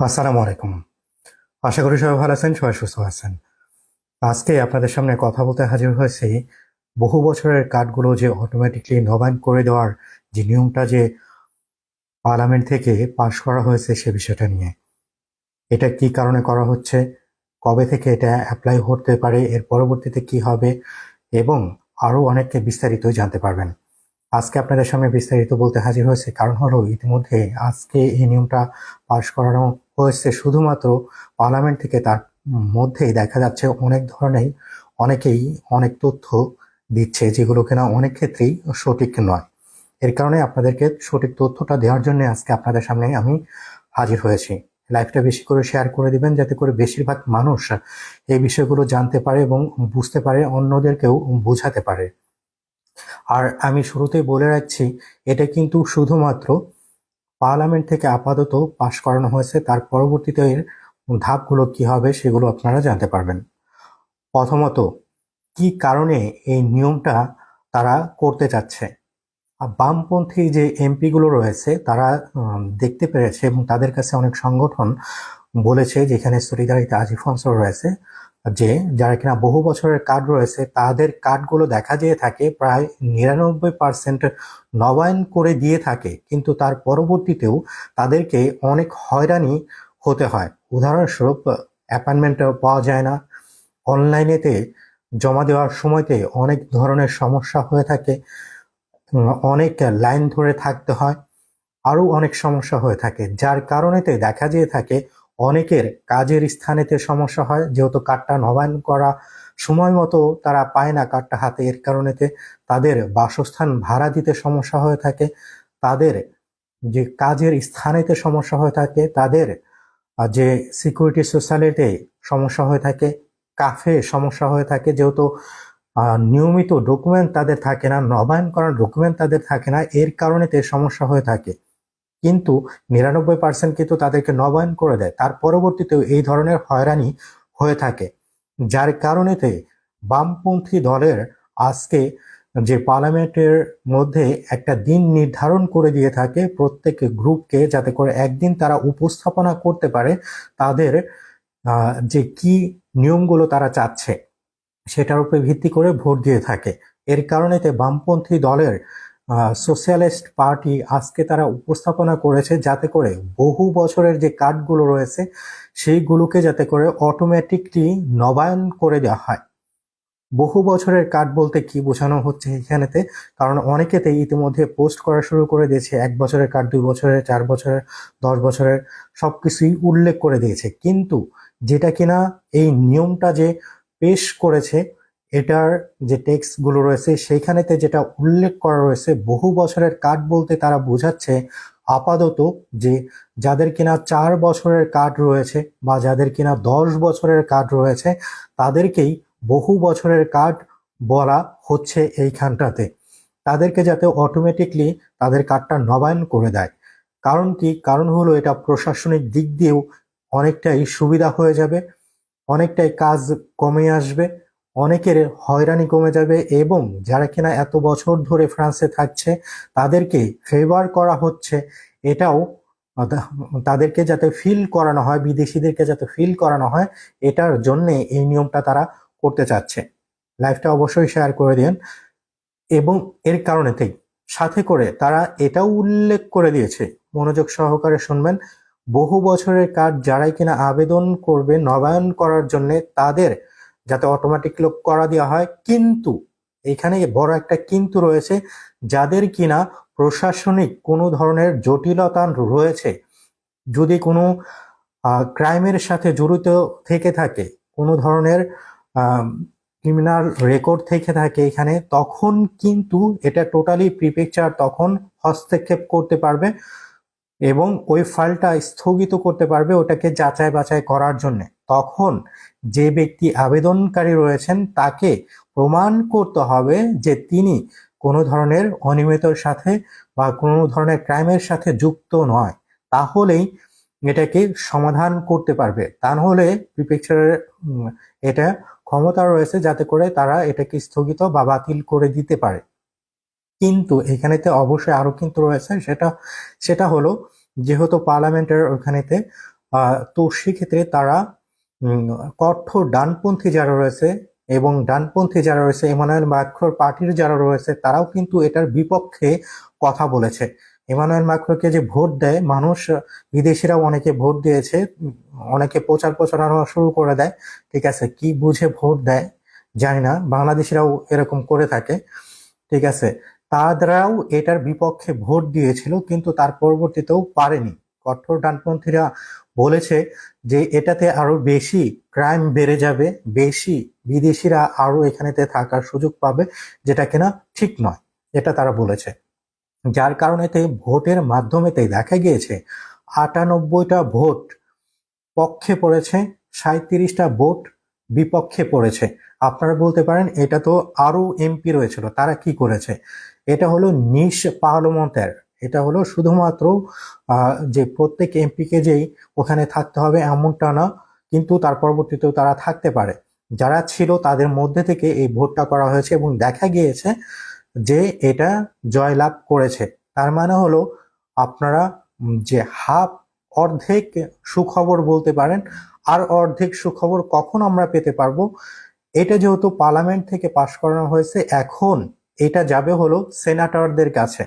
আসসালামু আলাইকুম। আশা করি সবাই ভালো আছেন, সবাই সুস্থ আছেন। আজকে আপনাদের সামনে কথা বলতে হাজির হয়েছি বহু বছরের কার্ডগুলো যে অটোমেটিকলি নবায়ন করে দেওয়ার যে নিয়মটা যে পার্লামেন্ট থেকে পাশ করা হয়েছে সে বিষয়টা নিয়ে। এটা কি কারণে করা হচ্ছে? কবে থেকে এটা অ্যাপ্লাই হতে পারে? এর পরবর্তীতে কি হবে? এবং আরও অনেককে বিস্তারিত জানতে পারবেন। আজকে আপনাদের সামনে বিস্তারিত বলতে হাজির হয়েছে কারণ হলো ইতিমধ্যে আজকে এই নিয়মটা পাশ করানো হয়েছে। শুধুমাত্র পার্লামেন্ট থেকে তার মধ্যেই দেখা যাচ্ছে অনেক ধরনের অনেকেই অনেক তথ্য দিচ্ছে যেগুলো কিনা অনেক ক্ষেত্রেই সঠিক নয়। এর কারণে আপনাদেরকে সঠিক তথ্যটা দেওয়ার জন্য আজকে আপনাদের সামনে আমি হাজির হয়েছি। লাইভটা বেশি করে শেয়ার করে দিবেন যাতে করে বেশিরভাগ মানুষ এই বিষয়গুলো জানতে পারে এবং বুঝতে পারে, অন্যদেরকেও বোঝাতে পারে। আর আমি শুরুতেই বলে রাখছি, এটা কিন্তু শুধুমাত্র পার্লামেন্ট থেকে আপাতত পাশ করানো হয়েছে, তার পরবর্তীতে এর ধাপগুলো কি হবে সেগুলো আপনারা জানতে পারবেন। প্রথমত, কি কারণে এই নিয়মটা তারা করতে চাচ্ছে? বামপন্থী যে এমপিগুলো রয়েছে, তারা দেখতে পেরেছে এবং তাদের কাছে অনেক সংগঠন বলেছে, যেখানে সলিদারিতা আজিফ অঞ্চল রয়েছে যে যারা কিনা বহু বছরের কার্ড রয়েছে, তাদের কার্ডগুলো দেখা দিয়ে থাকে প্রায় নিরানব্বই পার্সেন্ট নবায়ন করে দিয়ে থাকে। কিন্তু তার পরবর্তীতেও তাদেরকে অনেক হয়রানি হতে হয়। উদাহরণস্বরূপ অ্যাপয়েন্টমেন্ট পাওয়া যায় না। অনলাইনেতে জমা দেওয়ার সময়তে অনেক ধরনের সমস্যা হয়ে থাকে। অনেক লাইন ধরে থাকতে হয়। আরও অনেক সমস্যা হয়ে থাকে। যার কারণেতে দেখা যেয়ে থাকে অনেকের কাজের স্থানেতে সমস্যা হয়। যেহেতু কার্ডটা নবায়ন করা সময় মতো তারা পায় না কার্ডটা হাতে, এর কারণেতে তাদের বাসস্থান ভাড়া দিতে সমস্যা হয়ে থাকে। তাদের যে কাজের স্থানেতে সমস্যা হয়ে থাকে, তাদের যে সিকিউরিটি সোশ্যালিতে সমস্যা হয়ে থাকে, কাফে সমস্যা হয়ে থাকে। যেহেতু নিয়মিত ডকুমেন্ট তাদের থাকে না, নবায়ন করার ডকুমেন্ট তাদের থাকে না, এর কারণেতে সমস্যা হয়ে থাকে। কিন্তু নিরানব্বই পার্সেন্ট কিন্তু তাদেরকে নবায়ন করে দেয়। তার পরবর্তীতেও এই ধরনের হয়রানি হয়ে থাকে। যার কারণেতে বামপন্থী দলের আজকে যে পার্লামেন্টের মধ্যে একটা দিন নির্ধারণ করে দিয়ে থাকে প্রত্যেক গ্রুপকে যাতে করে একদিন তারা উপস্থাপনা করতে পারে তাদের যে কি নিয়মগুলো তারা চাচ্ছে, সেটার উপরে ভিত্তি করে ভোট দিয়ে থাকে। এর কারণেতে বামপন্থী দলের সোশ্যালিস্ট পার্টি আজকে তারা উপস্থাপনা করেছে যাতে করে বহু বছরের যে কার্ডগুলো রয়েছে, সেইগুলোকে যাতে করে অটোমেটিকলি নবায়ন করে দেওয়া হয়। বহু বছরের কার্ড বলতে কি বোঝানো হচ্ছে এখানেতে? কারণ অনেকেতে ইতিমধ্যে পোস্ট করা শুরু করে দিয়েছে, এক বছরের কার্ড দুই বছরের, চার বছরের, দশ বছরের সব কিছুই উল্লেখ করে দিয়েছে। কিন্তু যেটা কিনা এই নিয়মটা যে পেশ করেছে এটার যে টেক্সটগুলো রয়েছে, সেইখানেতে যেটা উল্লেখ করা রয়েছে, বহু বছরের কার্ড বলতে তারা বোঝাচ্ছে আপাতত যে যাদের কিনা চার বছরের কার্ড রয়েছে বা যাদের কিনা দশ বছরের কার্ড রয়েছে, তাদেরকেই বহু বছরের কার্ড বলা হচ্ছে এইখানটাতে। তাদেরকে যাতে অটোমেটিকলি তাদের কার্ডটা নবায়ন করে দেয়। কারণ কি? কারণ হলো এটা প্রশাসনিক দিক দিয়েও অনেকটাই সুবিধা হয়ে যাবে, অনেকটাই কাজ কমে আসবে অনেকের হয়রানি কমে যাবে এবং যারা কিনা এত বছর ধরে ফ্রান্সে থাকছে, তাদেরকে ফেভার করা হচ্ছে। এটাও তাদেরকে যাতে ফিল করানো হয়, বিদেশিদেরকে যাতে ফিল করানো হয়, এটার জন্যে এই নিয়মটা তারা করতে চাচ্ছে। লাইভটা অবশ্যই শেয়ার করে দিন। এবং এর কারণেতেই সাথে করে তারা এটাও উল্লেখ করে দিয়েছে। মনোযোগ সহকারে শুনবেন। বহু বছরের কার্ড যারাই কিনা আবেদন করবে, নবায়ন করার জন্য তাদের যাতে অটোমেটিক লোক করা দেওয়া হয়। কিন্তু এখানে বড় একটা কিন্তু রয়েছে, যাদের কিনা প্রশাসনিক কোনো ধরনের জটিলতা রয়েছে। যদি কোনো ক্রাইমের সাথে জড়িত থেকে থাকে, কোনো ধরনের ক্রিমিনাল রেকর্ড থেকে থাকে এখানে, তখন কিন্তু এটা টোটালি প্রিপেকচার তখন হস্তক্ষেপ করতে পারবে এবং ওই ফাইলটা স্থগিত করতে পারবে ওটাকে যাচাই বাছাই করার জন্য। তখন যে ব্যক্তি আবেদনকারী রয়েছেন, তাকে প্রমাণ করতে হবে যে তিনি কোনো ধরনের অনিয়মিতর সাথে বা কোনো ধরনের ক্রাইমের সাথে যুক্ত নয়। তাহলেই এটাকে সমাধান করতে পারবে। তা নাহলে প্রিপেকচারের এটা ক্ষমতা রয়েছে যাতে করে তারা এটাকে স্থগিত বা বাতিল করে দিতে পারে। কিন্তু এখানেতে অবশ্যই আরও কিন্তু রয়েছে, সেটা সেটা হলো যেহেতু পার্লামেন্টের ওখানেতে তো সেক্ষেত্রে তারা কঠোর ডানপন্থী যারা রয়েছে এবং ডানপন্থী যারা রয়েছে ইমানুয়েল মাক্রোর পার্টির যারা রয়েছে, তারাও কিন্তু এটার বিপক্ষে কথা বলেছে। ইমানুয়েল মাক্রোকে যে ভোট দেয়, মানুষ, বিদেশিরাও অনেকে ভোট দিয়েছে, অনেকে প্রচার প্রচারণা শুরু করে দেয়, ঠিক আছে, কি বুঝে ভোট দেয় জানি না, বাংলাদেশিরাও এরকম করে থাকে, ঠিক আছে, তারাও এটার বিপক্ষে ভোট দিয়েছিল, কিন্তু তার পরবর্তীতেও পারেনি। কঠোর ডানপন্থীরা বলেছে যে এটাতে আরও বেশি ক্রাইম বেড়ে যাবে, বেশি বিদেশিরা আরও এখানেতে থাকার সুযোগ পাবে, যেটা কিনা ঠিক নয়, এটা তারা বলেছে। যার কারণেতে ভোটের মাধ্যমেতে দেখা গিয়েছে, আটানব্বইটা ভোট পক্ষে পড়েছে সাঁত্রিশটা ভোট বিপক্ষে পড়েছে। আপনারা বলতে পারেন, এটা তো আরও এমপি রয়েছিল, তারা কি করেছে? এটা হলো নিশ পার্লামেন্টের এটা হলো শুধুমাত্র যে প্রত্যেক এমপিকে যেই ওখানে থাকতে হবে এমনটা না, কিন্তু তার পরবর্তীতেও তারা থাকতে পারে। যারা ছিল তাদের মধ্যে থেকে এই ভোটটা করা হয়েছে এবং দেখা গিয়েছে যে এটা জয়লাভ করেছে। তার মানে হলো আপনারা যে হাফ অর্ধেক সুখবর বলতে পারেন, আর অর্ধেক সুখবর কখন আমরা পেতে পারব, এটা যেহেতু পার্লামেন্ট থেকে পাশ করানো হয়েছে, এখন এটা যাবে হলো সেনাটরদের কাছে।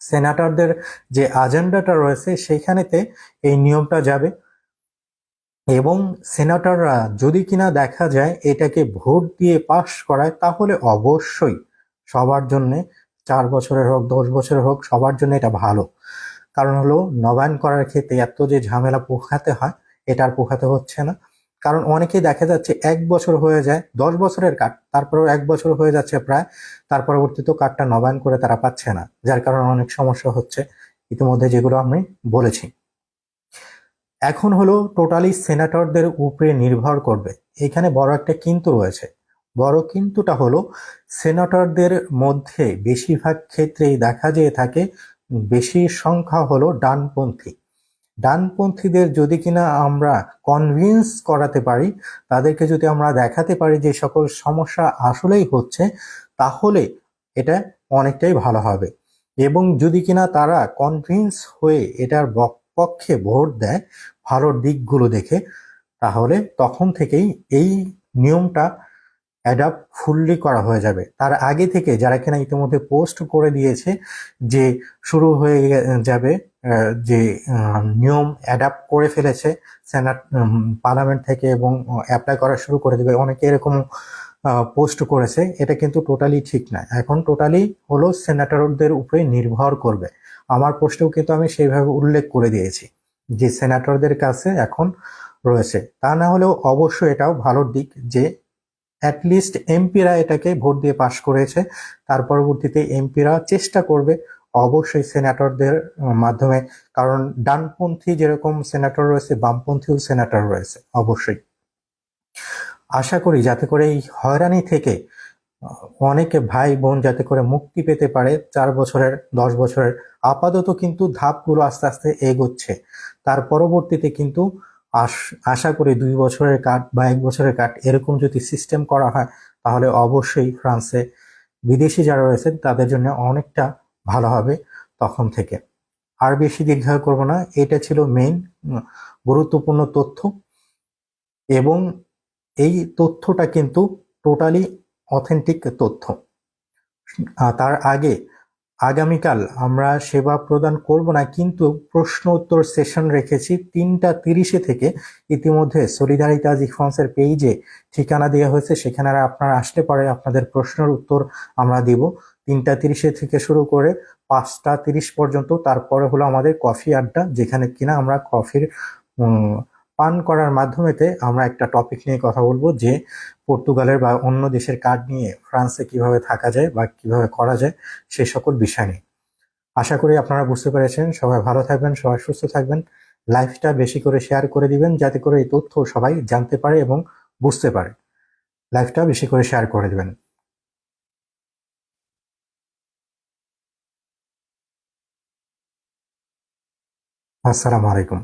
সেনাটরদের যে আজেন্ডাটা রয়েছে সেইখানেতে এই নিয়মটা যাবে। এবং সেনাটররা যদি কিনা দেখা যায় এটাকে ভোট দিয়ে পাশ করায়, তাহলে অবশ্যই সবার জন্য চার বছরের হোক, দশ বছরের হোক, সবার জন্য এটা ভালো। কারণ হলো নবায়ন করার ক্ষেত্রে এত যে ঝামেলা পোখাতে হয় এটা আর পোখাতে হচ্ছে না। কারণ অনেকেই দেখা যাচ্ছে এক বছর হয়ে যায়, দশ বছরের কার্ড তারপরেও এক বছর হয়ে যাচ্ছে প্রায়, তার পরবর্তীতেও কার্ডটা নবায়ন করে তারা পাচ্ছে না, যার কারণে অনেক সমস্যা হচ্ছে। ইতিমধ্যে যেগুলো আমি বলেছি। এখন হলো টোটালি সেনেটরদের উপরে নির্ভর করবে। এখানে বড় একটা কিন্তু রয়েছে। বড় কিন্তুটা হলো সেনেটরদের মধ্যে বেশিরভাগ ক্ষেত্রেই দেখা যেয়ে থাকে, বেশি সংখ্যা হলো ডানপন্থী। ডানপন্থীদের যদি কিনা আমরা কনভিন্স করাতে পারি, তাদেরকে যদি আমরা দেখাতে পারি যে সকল সমস্যা আসলেই হচ্ছে, তাহলে এটা অনেকটাই ভালো হবে। এবং যদি কিনা তারা কনভিন্স হয়ে এটার পক্ষে ভোট দেয় ভালো দিকগুলো দেখে, তাহলে তখন থেকেই এই নিয়মটা অ্যাডাপ্ট ফুললি করা হয়ে যাবে। তার আগে থেকে যারা কিনা ইতিমধ্যে পোস্ট করে দিয়েছে যে শুরু হয়ে যাবে যে নিয়ম অ্যাডাপ্ট করে ফেলেছে সেনাট পার্লামেন্ট থেকে এবং অ্যাপ্লাই করা শুরু করে দেবে। অনেকে এরকম পোস্ট করেছে। এটা কিন্তু টোটালি ঠিক না। এখন টোটালি হলো সেনেটরদের উপরে নির্ভর করবে। আমার পোস্টেও কিন্তু আমি সেইভাবে উল্লেখ করে দিয়েছি যে সেনেটরদের কাছে এখন রয়েছে। তা না হলেও অবশ্যই এটাও ভালো দিক যে অ্যাটলিস্ট এমপিরা এটাকে ভোট দিয়ে পাশ করেছে। তার পরবর্তীতে এমপিরা চেষ্টা করবে অবশ্যই সেনেটরদের মাধ্যমে, কারণ ডানপন্থী যেরকম সেনেটর রয়েছে, বামপন্থীও সেনেটর রয়েছে, অবশ্যই। আশা করি যাতে করে এই হয়রানি থেকে অনেকে ভাই বোন যাতে করে মুক্তি পেতে পারে, চার বছরের, দশ বছরের, আপাতত কিন্তু ধাপগুলো আস্তে আস্তে এগোচ্ছে। তার পরবর্তীতে কিন্তু আশ- করি দুই বছরের কাট বা এক বছরের কাট এরকম যদি সিস্টেম করা হয়, তাহলে অবশ্যই ফ্রান্সে বিদেশি যারা রয়েছেন, তাদের জন্য অনেকটা ভালো হবে তখন থেকে। আর বেশি দীর্ঘায়ু করব না, এটা ছিল মেইন গুরুত্বপূর্ণ তথ্য। এবং এই তথ্যটা কিন্তু টোটালি অথেন্টিক তথ্য। তার আগে আগামীকাল আমরা সেবা প্রদান করব না, কিন্তু প্রশ্ন উত্তর সেশন রেখেছি তিনটা তিরিশে থেকে। ইতিমধ্যে সলিডারিটা ফ্রান্সের পেজে ঠিকানা দেওয়া হয়েছে, সেখানে আপনারা আসতে পারে, আপনাদের প্রশ্নের উত্তর আমরা দিব। তিনটা তিরিশে থেকে শুরু করে পাঁচটা তিরিশ পর্যন্ত, তারপরে হলো আমাদের কফি আড্ডা, যেখানে কিনা আমরা কফির পান করার মাধ্যমেতে আমরা একটা টপিক নিয়ে কথা বলব যে পর্তুগালের বা অন্য দেশের কার্ড নিয়ে ফ্রান্সে কীভাবে থাকা যায় বা কীভাবে করা যায় সে সকল বিষয় নিয়ে। আশা করি আপনারা বুঝতে পেরেছেন। সবাই ভালো থাকবেন, সবাই সুস্থ থাকবেন। লাইফটা বেশি করে শেয়ার করে দিবেন যাতে করে এই তথ্য সবাই জানতে পারে এবং বুঝতে পারে। লাইফটা বেশি করে শেয়ার করে দিবেন। আসসালামু আলাইকুম।